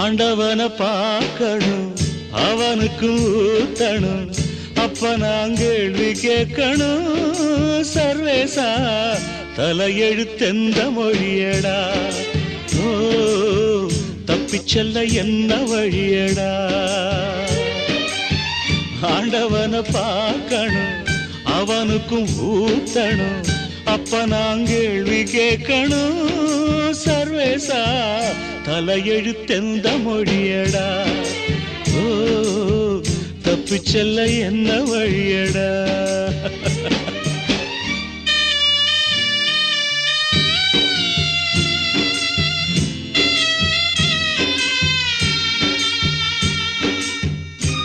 ஆண்டவனை பார்க்கணும் அவனுக்கு ஊத்தணும் அப்ப நான் கேள்வி கேட்கணும். சர்வேசா தலையெழுத்தெந்த மொழியடா. ஓ தப்பிச்செல்ல என்ன வழியடா. ஆண்டவனை பார்க்கணும் அவனுக்கும் ஊத்தணும் அப்ப நான் கேள்வி கேட்கணும். சர்வேசா தலையெழுத்தெந்த மொழியடா ஓ தப்பிச் செல்ல என்ன வழியடா?